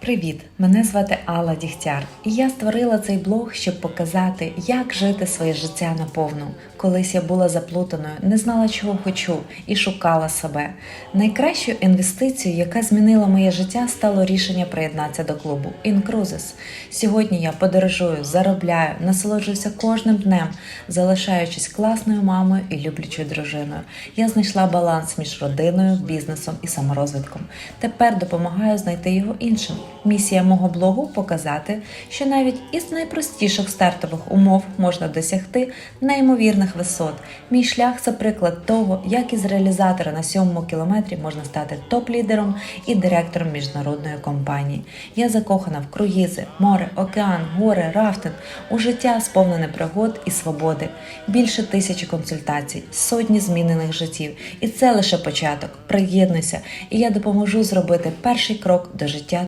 Привіт! Мене звати Алла Дігтяр, і я створила цей блог, щоб показати, як жити своє життя наповну. Колись я була заплутаною, не знала, чого хочу, і шукала себе. Найкращою інвестицією, яка змінила моє життя, стало рішення приєднатися до клубу Incruises. Сьогодні я подорожую, заробляю, насолоджуюся кожним днем, залишаючись класною мамою і люблячою дружиною. Я знайшла баланс між родиною, бізнесом і саморозвитком. Тепер допомагаю знайти його іншим. Місія мого блогу показати, що навіть із найпростіших стартових умов можна досягти неймовірних висот. Мій шлях це приклад того, як із реалізатора на сьомому кілометрі можна стати топ-лідером і директором міжнародної компанії. Я закохана в круїзи, море, океан, гори, рафтинг, у життя сповнене пригод і свободи. Більше тисячі консультацій, сотні змінених життів. І це лише початок. Приєднуйся, і я допоможу зробити перший крок до життя